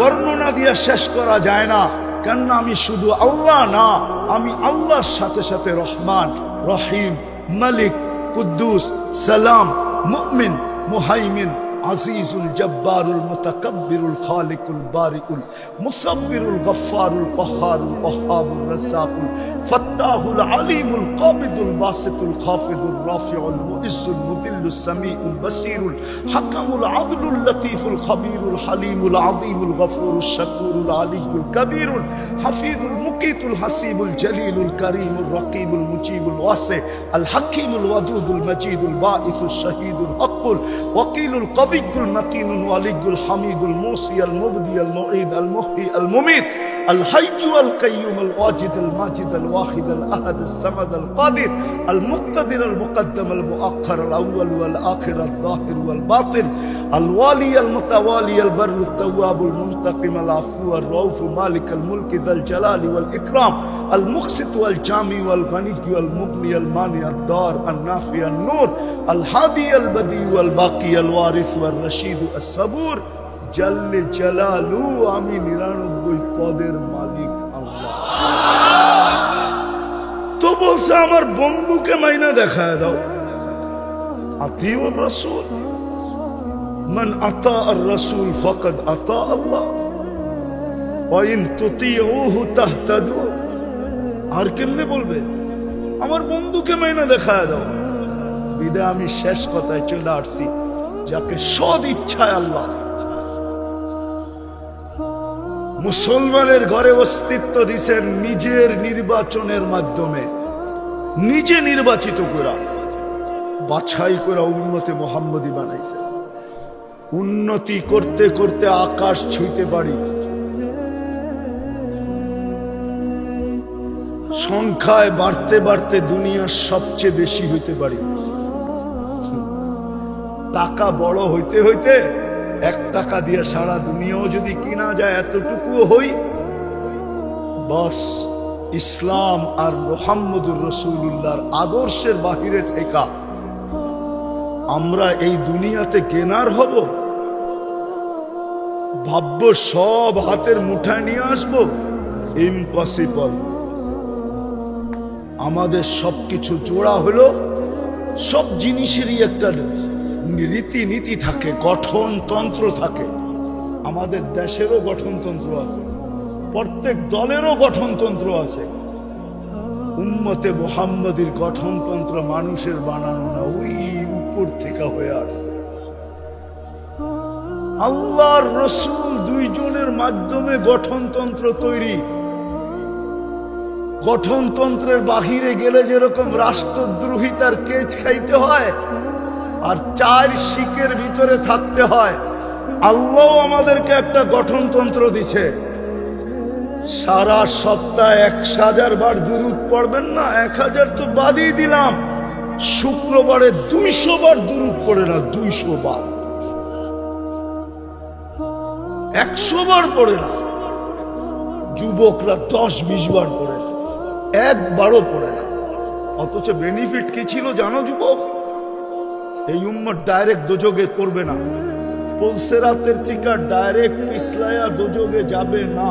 বর্ণনা দিয়ে শেষ করা যায় না। কেননা আমি শুধু আল্লাহ না, আমি আল্লাহর সাথে সাথে রহমান, রহিম, মালিক, কুদ্দুস, সালাম, মুমিন, মুহাইমিন عزيز الجبار المتكبر الخالق البارئ المصبر الغفار القهار الوهاب الرزاق الفتاح العليم القابض الباسط الخافض الرافع المؤز المذل السميع البصير الحكم العدل اللطيف الخبير الحليم العظيم الغفور الشكور العلي الكبير الحفيظ المقيت الحسيب الجليل الكريم الرقيب المجيب الواسع الحكيم الودود المجيد الباعث الشهيد الحق الوكيل القوي المتين الولي الحميد الموصي المبدي المعيد المحيي المميت الحي القيوم الواجد الماجد الواحد الأحد الصمد القادر المقتدر المقدم المؤخر الأول والآخر الظاهر والباطن الوالي المتوالي البر التواب المنتقم العفو الرؤوف مالك الملك ذا الجلال والإكرام المقسط والجامع والغني والمغني المانع الدار النافع النور الهادي البديع والباقي الوارث আমি নিরানব্বই পদের মালিক তো বলছে, আমার বন্ধুকে মাইনা দেখায় দাও। রসুল। মান আতা আর রসুল ফকদ আতা আল্লাহ। ওয়াইন তুতিউহু আর কেমনে বলবে? আমার বন্ধুকে মাইনা দেখায় দাও। বিদায় আমি শেষ কথায় চলে আসছি। যাকে সদ ইচ্ছায় আল্লাহ মুসলমানের ঘরে অস্তিত্ব দিছেন নিজের নির্বাচনের মাধ্যমে। নিজে নির্বাচিত করা বাছাই করা উন্নতি মোহাম্মদী বানাইছে উন্নতি করতে করতে আকাশ ছুঁইতে পারি। সংখ্যায় বাড়তে বাড়তে দুনিয়ার সবচেয়ে বেশি হইতে পারি। টাকা বড় হইতে হইতে এক টাকা দিয়ে সারা দুনিয়াও যদি কিনা যায় এতটুকু হই। বস, ইসলাম আর মোহাম্মদুর রসুল্লাহর আদর্শের বাহিরে থেকা আমরা এই দুনিয়াতে কেনার হব। ভাবব সব হাতের মুঠায় নিয়ে আসব। ইম্পসিবল আমাদের সবকিছু জোড়া হলো, সব জিনিসেরই একটা রীতিনীতি থাকে, গঠনতন্ত্র থাকে। আমাদের দেশেরও গঠনতন্ত্র আছে, প্রত্যেক দলেরও গঠনতন্ত্র আছে। উম্মতে মোহাম্মদীর গঠনতন্ত্র মানুষের বানানো না, ওই উপর থেকে হয়ে আসছে। আল্লাহর রসুল দুইজনের মাধ্যমে গঠনতন্ত্র তৈরি। গঠনতন্ত্রের বাহিরে গেলে যেরকম রাষ্ট্রদ্রোহিতার কেচ খাইতে হয় আর চার শিকের ভিতরে থাকতে হয়। আল্লাহ আমাদেরকে একটা গঠনতন্ত্র দিছে। সারা সপ্তাহ এক হাজার বার দুরুদ পড়বেন না, এক হাজার তো বাদই দিলাম। শুক্রবারে দুইশো বার দুরুদ পড়ে না, দুইশো বার। একশো বার পড়ে না। যুবকরা দশ, বিশ বার পড়ে একবারও পড়ে না। অথচ বেনিফিট কি ছিল জানো যুবক? এই উম্মত ডাইরেক্ট দোজগে করবে না। পলসেরাতের থেকে ডাইরেক্ট পিছলাইয়া দোজগে যাবে না।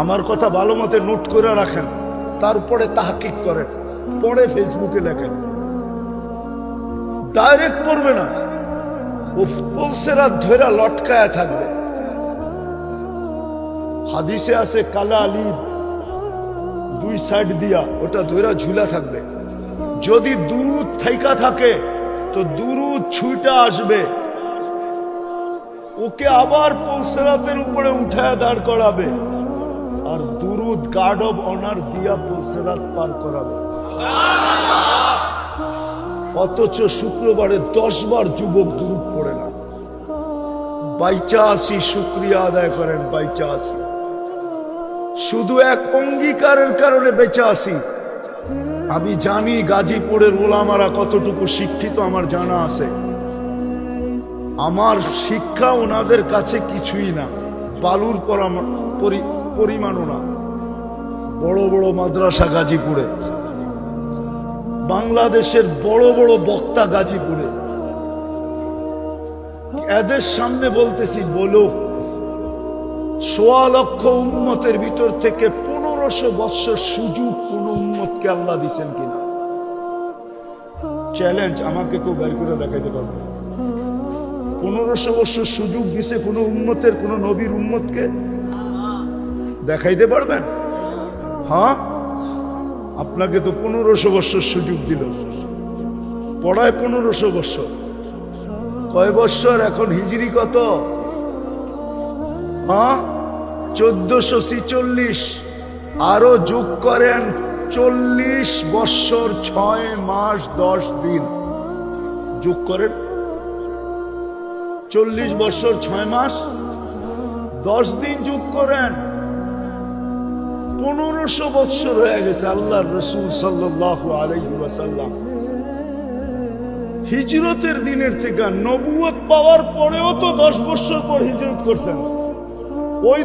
আমার কথা ভালো মতে নোট করে রাখেন, তারপরে তাহাকিক করেন, পরে ফেসবুকে লেখেন। ডাইরেক্ট পড়বে না। ও পলসেরাত ধৈরা লটকায়া থাকবে। হাদিসে আছে, কালা আলিফ, দুই সাইড দিয়া, ওটা ধৈরা ঝুলা থাকবে। যদি দুরুদ থাইকা থাকে তো দুরুদ ছুইটা আসবে। ওকে আবার পলসেরাতের উপরে উঠায় দাঁড় করাবে। আর দুরুদ গার্ড অব অনার দিয়া পলসেরাত পার করাবে। অথচ শুক্রবারে দশ বার যুবক দুরুদ পড়ে না। বাইচা আসি শুক্রিয়া আদায় করেন বাইচা আসি শুধু এক অঙ্গীকারের কারণে বেঁচে আসি আমি জানি গাজীপুরের ওলামারা কতটুকু শিক্ষিত, আমার জানা আছে। আমার শিক্ষা ওনাদের কাছে কিছুই না। বালুর পরি- পরিমাণও না। বড় বড় মাদ্রাসা গাজীপুরে। বাংলাদেশের বড় বড় বক্তা গাজীপুরে। এদের সামনে বলতেছি বলো সোয়া লক্ষ উম্মতের ভিতর থেকে পনেরোশো বৎসর সুযোগ, কোন উম্মতকে আল্লাহ দিছেন কিনা? চ্যালেঞ্জ আমাকে কেউ বের করে দেখাইতে পারবে পনেরোশো বৎসর সুযোগ দিছে কোনো উম্মতের, কোন নবীর উম্মতকে? দেখাইতে পারবেন? হ্যাঁ? আপনাকে তো পনেরোশো বৎসর সুযোগ দিল। পড়ায় পনেরোশো বৎসর। কয় বৎসর এখন? হিজরি কত? হ্যাঁ? চোদ্দশো ছিচল্লিশ। আরও যোগ করেন চল্লিশ বৎসর ছয় মাস, দশ দিন। যোগ করেন। চল্লিশ বছর, ছয় মাস, দশ দিন যোগ করেন। পনেরোশো বৎসর হয়ে গেছে আল্লাহ রসুল সাল্লাহ আলাইসাল্লাম হিজরতের দিনের থেকে নবুয়ত পাওয়ার পরেও তো দশ বছর পর হিজরত করছেন। ওই